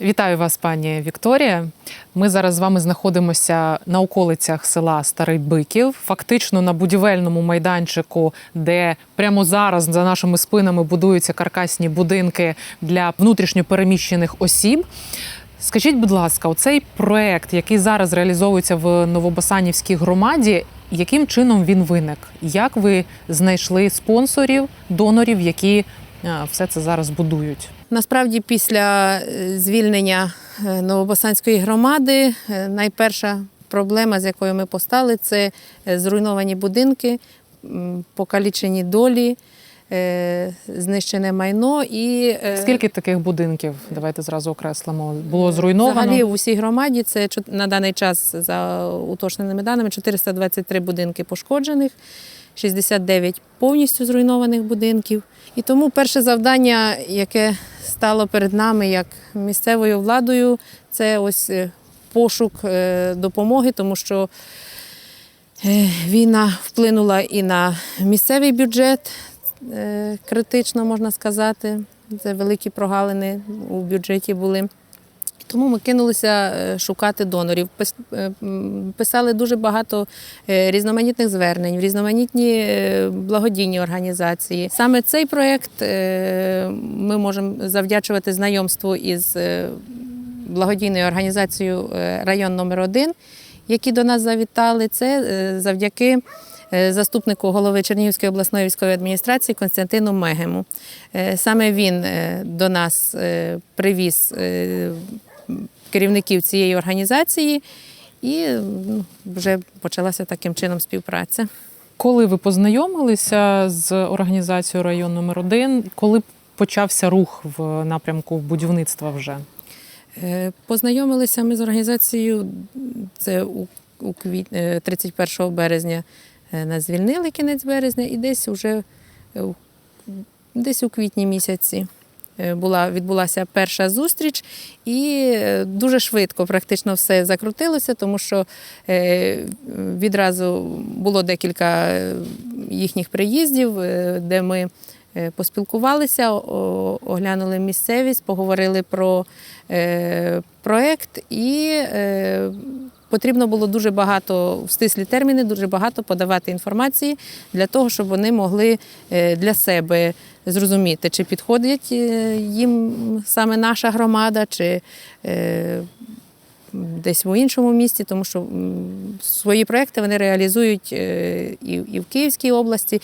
Вітаю вас, пані Вікторія. Ми зараз з вами знаходимося на околицях села Старий Биків, фактично на будівельному майданчику, де прямо зараз за нашими спинами будуються каркасні будинки для внутрішньопереміщених осіб. Скажіть, будь ласка, оцей проект, який зараз реалізовується в Новобасанівській громаді, яким чином він виник? Як ви знайшли спонсорів, донорів, які все це зараз будують? Насправді, після е, звільнення е, Новобосанської громади, е, найперша проблема, з якою ми постали, це зруйновані будинки, покалічені долі, знищене майно і Скільки таких будинків? Давайте зразу окреслимо. Було зруйновано. Взагалі у всій громаді це на даний час за уточненими даними 423 будинки пошкоджених, 69 повністю зруйнованих будинків. І тому перше завдання, яке стало перед нами як місцевою владою, це ось е, пошук е, допомоги, тому що е, війна вплинула і на місцевий бюджет, критично можна сказати. Це великі прогалини у бюджеті були. Тому ми кинулися е, шукати донорів. Е, Писали дуже багато е, різноманітних звернень, різноманітні благодійні організації. Саме цей проєкт ми можемо завдячувати знайомству із благодійною організацією район номер 1 які до нас завітали. Це завдяки заступнику голови Чернігівської обласної військової адміністрації Константину Мегему. Саме він до нас привіз керівників цієї організації, і ну, вже почалася таким чином співпраця. Коли ви познайомилися з організацією район номер 1 коли почався рух в напрямку будівництва вже? Е, Познайомилися ми з організацією. Це у, у квіт... е, 31 березня е, нас звільнили кінець березня, і десь уже у- десь у квітні місяці була, відбулася перша зустріч, і е, дуже швидко практично все закрутилося, тому що е, відразу було декілька е, їхніх приїздів, е, де ми е, поспілкувалися, оглянули місцевість, поговорили про е, проект і е, потрібно було дуже багато в стислі терміни, дуже багато подавати інформації для того, щоб вони могли е, для себе зрозуміти, чи підходить е, їм саме наша громада, чи е, десь в іншому місті, тому що свої проекти вони реалізують і, в Київській області.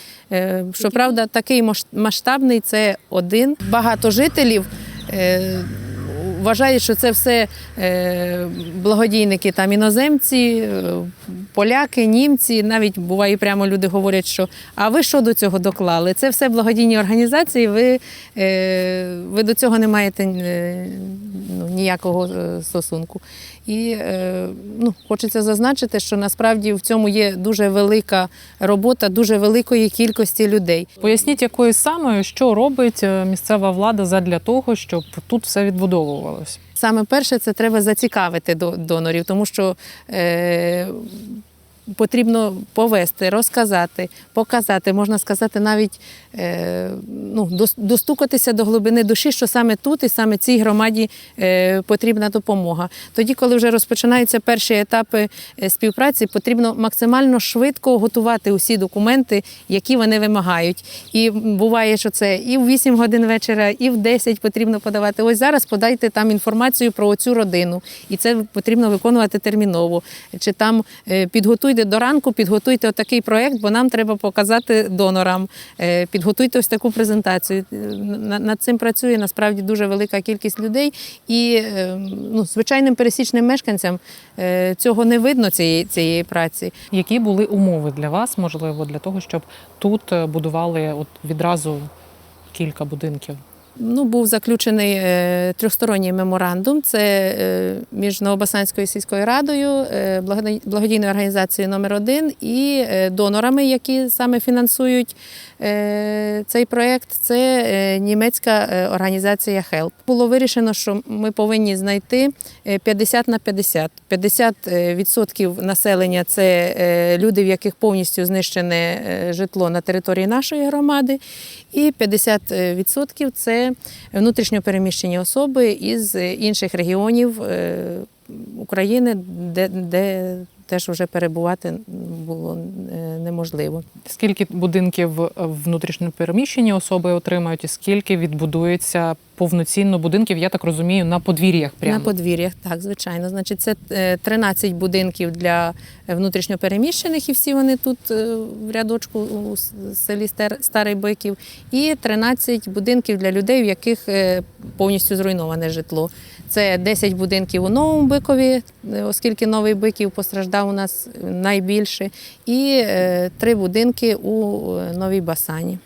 Щоправда, такий масштабний це один. Багато жителів. Вважають, що це все е, благодійники там іноземці, е, поляки, німці. Навіть буває прямо люди говорять, що а ви що до цього доклали? Це все благодійні організації. Ви, е, ви до цього не маєте ну, ніякого е, стосунку. І е, ну, хочеться зазначити, що насправді в цьому є дуже велика робота, дуже великої кількості людей. Поясніть, якою саме що робить е, місцева влада задля того, щоб тут все відбудовувалось? Саме перше, це треба зацікавити до- донорів, тому що е, потрібно повести, розказати, показати, можна сказати, навіть е, ну, достукатися до глибини душі, що саме тут і саме цій громаді е, потрібна допомога. Тоді, коли вже розпочинаються перші етапи е, співпраці, потрібно максимально швидко готувати усі документи, які вони вимагають. І буває, що це і в 8 годин вечора, і в 10 потрібно подавати. Ось зараз подайте там інформацію про цю родину, і це потрібно виконувати терміново. Чи там е, підготуйте до ранку, підготуйте отакий проєкт, бо нам треба показати донорам. Е, Підготуйте ось таку презентацію. Е, Над цим працює насправді дуже велика кількість людей. І е, ну, звичайним пересічним мешканцям цього не видно цієї, цієї праці. Які були умови для вас, можливо, для того, щоб тут будували от відразу кілька будинків? Ну, був заключений е, трьохсторонній меморандум. Це е, між Новобасанською сільською радою, е, благодійною організацією номер 1 і донорами, які саме фінансують цей проєкт. Це німецька організація HELP. Було вирішено, що ми повинні знайти е, 50 на 50. 50% е, відсотків населення це люди, в яких повністю знищене житло на території нашої громади, і 50% це це внутрішньо особи із інших регіонів е, України, де, де теж вже перебувати було е, неможливо. Скільки будинків внутрішньопереміщені особи отримають, і скільки відбудується повноцінно будинків, я так розумію, на подвір'ях прямо? На подвір'ях, так, звичайно. Значить, це е, 13 будинків для внутрішньопереміщених, і всі вони тут е, в рядочку у селі Стар- Старий Биків, і 13 будинків для людей, в яких е, повністю зруйноване житло. Це 10 будинків у Новому Бикові, е, оскільки Новий Биків постраждав у нас найбільше, і е, три будинки у е, Новій Басані.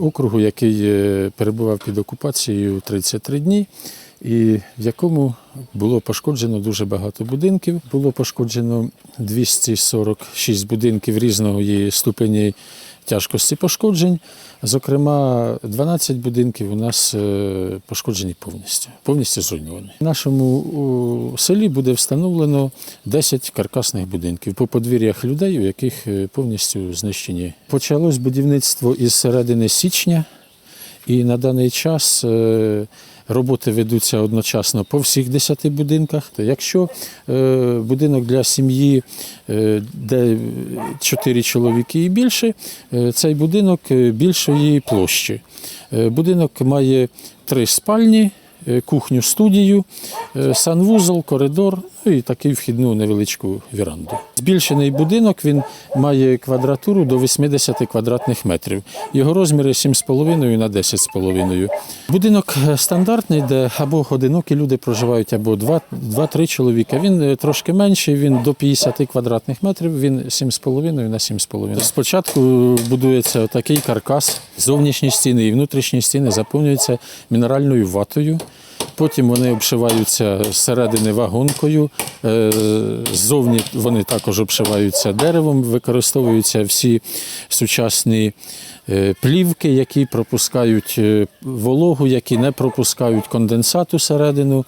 Округу, який е, перебував під окупацією 33 дні, і в якому було пошкоджено дуже багато будинків. Було пошкоджено 246 будинків різної ступені тяжкості пошкоджень. Зокрема, 12 будинків у нас е, пошкоджені повністю, повністю зруйновані. В нашому селі буде встановлено 10 каркасних будинків по подвір'ях людей, у яких е, повністю знищені. Почалось будівництво із середини січня, і на даний час е, роботи ведуться одночасно по всіх 10 будинках. Якщо е, будинок для сім'ї, е, де 4 чоловіки і більше, цей будинок більшої площі. Будинок має три спальні, кухню, студію, санвузол, коридор і таку вхідну невеличку віранду. Збільшений будинок він має квадратуру до 80 квадратних метрів. Його розміри 7,5 на 10,5. Будинок е, стандартний, де або одинокі люди проживають, або 2-3 чоловіка. Він е, трошки менший, він до 50 квадратних метрів, він 7,5 на 7,5. Спочатку будується такий каркас, зовнішні стіни і внутрішні стіни заповнюються мінеральною ватою. Потім вони обшиваються зсередини вагонкою, е, ззовні вони також обшиваються деревом, використовуються всі сучасні е, плівки, які пропускають е, вологу, які не пропускають конденсат усередину.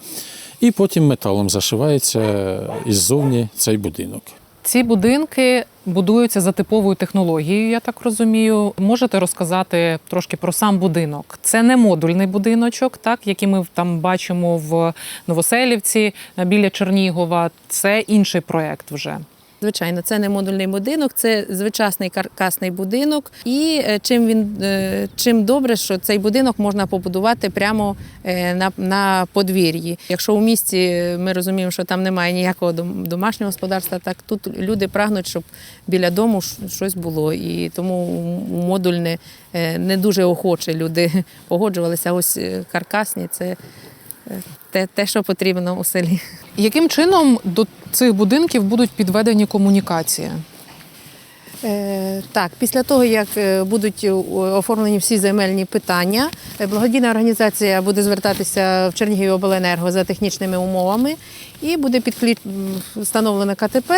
І потім металом зашивається іззовні цей будинок. Ці будинки будуються за типовою технологією, я так розумію. Можете розказати трошки про сам будинок? Це не модульний будиночок, так який ми там бачимо в Новоселівці біля Чернігова. Це інший проект вже. Звичайно, це не модульний будинок, це звичайний каркасний будинок. І е, чим він е, чим добре, що цей будинок можна побудувати прямо е, на, на подвір'ї. Якщо у місті ми розуміємо, що там немає ніякого домашнього господарства, так тут люди прагнуть, щоб біля дому щось було. І тому модульне не дуже охоче люди погоджувалися. Ось каркасні це те, те, що потрібно у селі. Яким чином до цих будинків будуть підведені комунікації? Е, Так, після того, як е, будуть е, оформлені всі земельні питання, благодійна організація буде звертатися в Чернігівобленерго за технічними умовами і буде підклі... встановлено КТП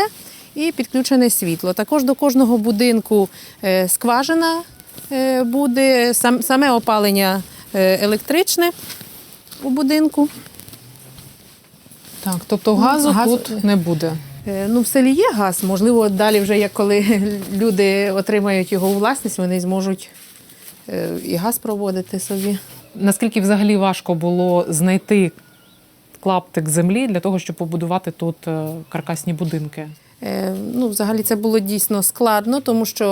і підключене світло. Також до кожного будинку скважина буде, саме опалення електричне у будинку. Так, тобто газу газ- тут не буде. Е, Ну, в селі є газ. Можливо, далі, вже як коли люди отримають його у власність, вони зможуть е, і газ проводити собі. Наскільки взагалі важко було знайти клаптик землі для того, щоб побудувати тут е, каркасні будинки? Е, Ну, взагалі це було дійсно складно, тому що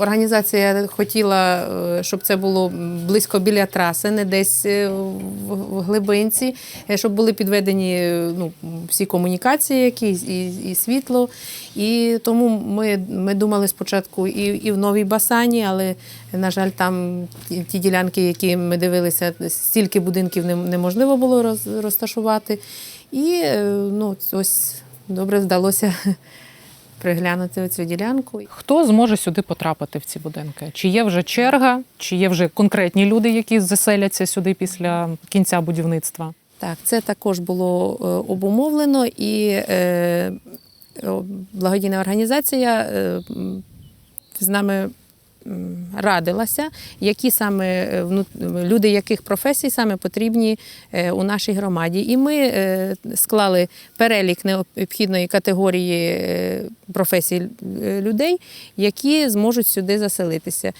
організація хотіла, е, щоб це було близько біля траси, не десь е, в глибинці, щоб були підведені ну, всі комунікації, які і, і світло. І тому ми, ми думали спочатку і, і в Новій Басані, але, на жаль, там ті, ділянки, які ми дивилися, стільки будинків неможливо було роз, розташувати. І ну, ось добре вдалося приглянути цю ділянку. Хто зможе сюди потрапити в ці будинки? Чи є вже черга, чи є вже конкретні люди, які заселяться сюди після кінця будівництва? Так, це також було е, обумовлено, і е, благодійна організація е, з нами радилася, які саме е, люди яких професій саме потрібні е, у нашій громаді. І ми е, склали перелік необхідної категорії професій людей, які зможуть сюди заселитися.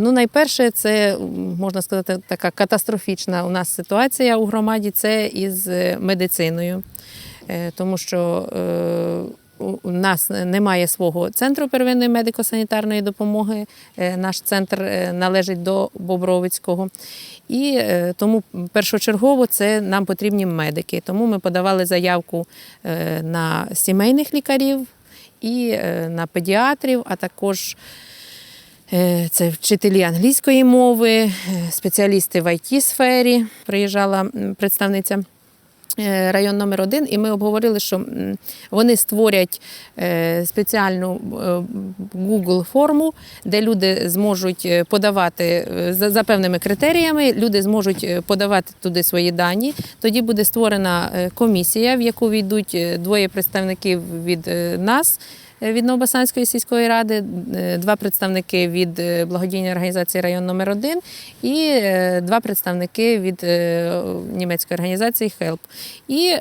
Ну, найперше, це можна сказати, така катастрофічна у нас ситуація у громаді. Це із медициною, тому що у нас немає свого центру первинної медико-санітарної допомоги. Е, Наш центр е, належить до Бобровицького. І е, тому першочергово це нам потрібні медики. Тому ми подавали заявку е, на сімейних лікарів і е, на педіатрів, а також Е, Це вчителі англійської мови, е, спеціалісти в it сфері Приїжджала представниця е, район номер один, і ми обговорили, що вони створять е, спеціальну е, Google форму, де люди зможуть е, подавати е, за, певними критеріями, люди зможуть е, подавати туди свої дані. Тоді буде створена е, комісія, в яку війдуть е, двоє представників від е, нас. Е, Від Новобасанської сільської ради, е, два представники від е, благодійної організації район номер 1 і два представники від німецької організації HELP. І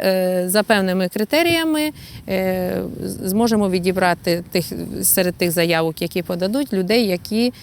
за певними критеріями зможемо відібрати тих серед тих заявок, які подадуть, людей, які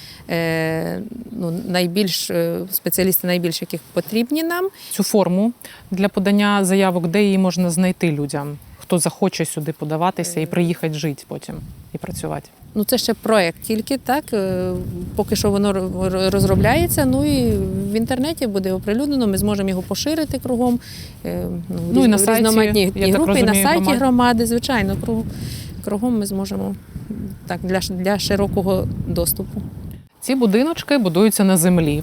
ну, найбільш спеціалісти, найбільш яких потрібні нам. Цю форму для подання заявок, де її можна знайти людям, хто захоче сюди подаватися і приїхати жити потім і працювати. Ну, це ще проєкт тільки так. е, Поки що воно ро- розробляється. Ну і в інтернеті буде оприлюднено. Ми зможемо його поширити кругом. е, Ну, і на сайті, різноманітні я так групи, і на сайті громади. громади, звичайно, кругом, кругом ми зможемо так для, для широкого доступу. Ці будиночки будуються на землі.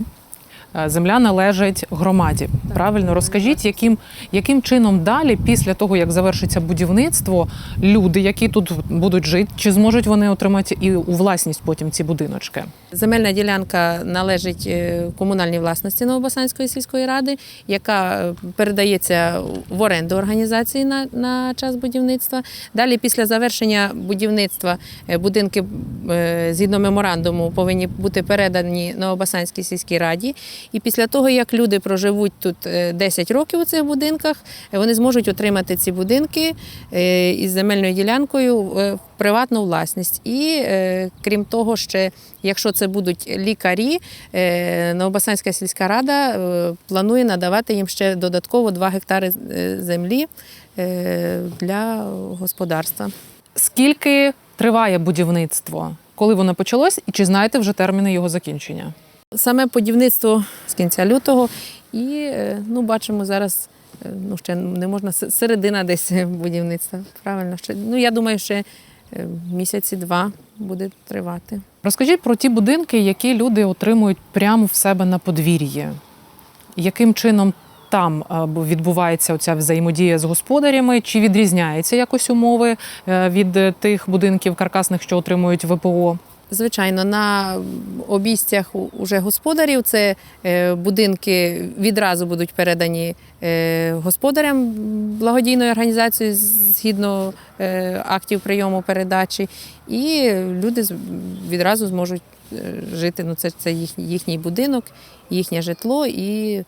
Е, Земля належить громаді. Правильно розкажіть, яким, яким чином далі, після того як завершиться будівництво, люди, які тут будуть жити, чи зможуть вони отримати і у власність потім ці будиночки? Земельна ділянка належить е, комунальній власності Новобасанської сільської ради, яка е, передається в оренду організації на, на час будівництва. Далі, після завершення будівництва, будинки згідно меморандуму повинні бути передані Новобасанській сільській раді. І після того, як люди проживуть тут е, 10 років у цих будинках, е, вони зможуть отримати ці будинки е, із земельною ділянкою е, в приватну власність. І е, крім того, ще якщо це будуть лікарі, е, Новобасанська сільська рада е, планує надавати їм ще додатково 2 гектари е, землі е, для господарства. Скільки триває будівництво? Коли воно почалось, і чи знаєте вже терміни його закінчення? Саме будівництво з кінця лютого, і е, ну, бачимо зараз. е, Ну, ще не можна середина десь будівництва. Правильно, ще ну я думаю, ще е, місяці два буде тривати. Розкажіть про ті будинки, які люди отримують прямо в себе на подвір'ї. Яким чином там відбувається оця взаємодія з господарями? Чи відрізняються якось умови від тих будинків каркасних, що отримують ВПО? Звичайно, на обійстях уже господарів це е, будинки відразу будуть передані е, господарям благодійної організації згідно е, актів прийому передачі, і люди відразу зможуть жити. Ну, це, це їхній будинок, їхнє житло. І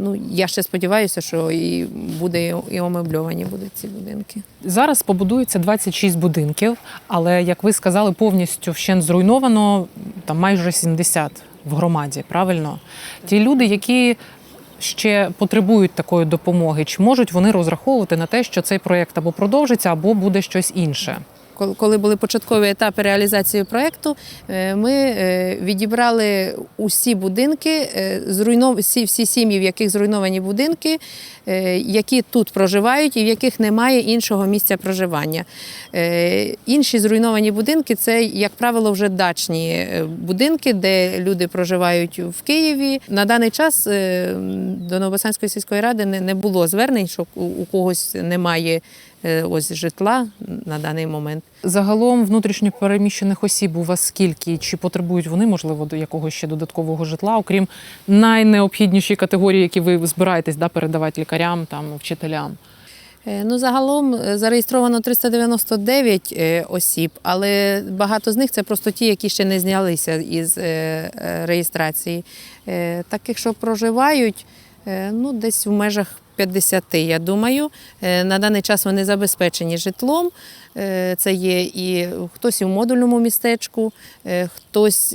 ну, я ще сподіваюся, що і буде і омебльовані будуть ці будинки. Зараз побудується 26 будинків, але як ви сказали, повністю вщент зруйновано там майже 70 в громаді. Правильно, ті люди, які ще потребують такої допомоги, чи можуть вони розраховувати на те, що цей проєкт або продовжиться, або буде щось інше? Коли- були початкові етапи реалізації проєкту, е, ми е, відібрали усі будинки, е, всі, всі сім'ї, в яких зруйновані будинки, які тут проживають і в яких немає іншого місця проживання. Інші зруйновані будинки це, як правило, вже дачні будинки, де люди проживають в Києві. На даний час до Новобосанської сільської ради не, було звернень, що у, когось немає ось житла на даний момент. Загалом внутрішньо переміщених осіб у вас скільки? Чи потребують вони, можливо, до якогось ще додаткового житла, окрім найнеобхіднішої категорії, які ви збираєтесь да, передавати лікарям, там, вчителям? Е, Ну, загалом е, зареєстровано 399 е, осіб, але багато з них це просто ті, які ще не знялися із е, е, реєстрації. Е, Таких, що проживають, е, ну, десь в межах 50, я думаю. Е, На даний час вони забезпечені житлом. Е, Це є і хтось і в модульному містечку, е, хтось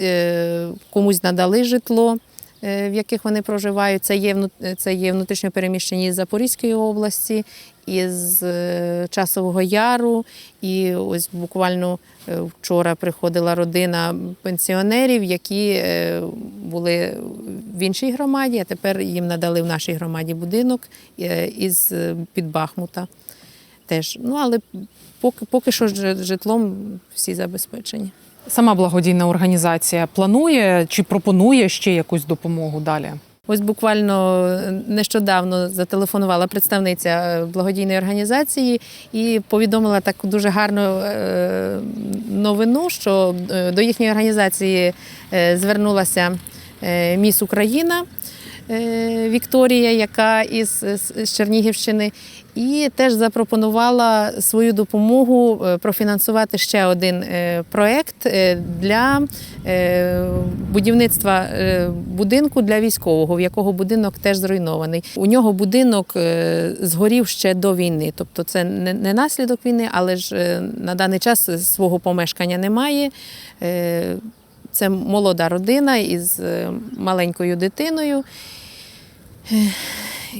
комусь надали житло в яких вони проживають. Це є, внутрішньопереміщені це є внутрішньо з Запорізької області, із е, Часового Яру. І ось буквально е, вчора приходила родина пенсіонерів, які е, були в іншій громаді, а тепер їм надали в нашій громаді будинок із під Бахмута. Теж. Ну, але поки, поки що житлом всі забезпечені. Сама благодійна організація планує чи пропонує ще якусь допомогу далі? Ось буквально нещодавно зателефонувала представниця е, благодійної організації і повідомила таку дуже гарну е, новину, що е, до їхньої організації е, звернулася е, міс Україна. е, Вікторія, яка із, з Чернігівщини, і теж запропонувала свою допомогу е, профінансувати ще один е, проект е, для будівництва будинку для військового, в якого будинок теж зруйнований. У нього будинок згорів ще до війни, тобто це не наслідок війни, але ж на даний час свого помешкання немає. Це молода родина із маленькою дитиною.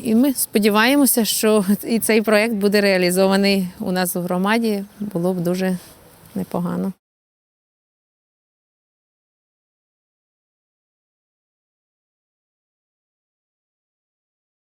І ми сподіваємося, що і цей проект буде реалізований у нас у громаді. Було б дуже непогано.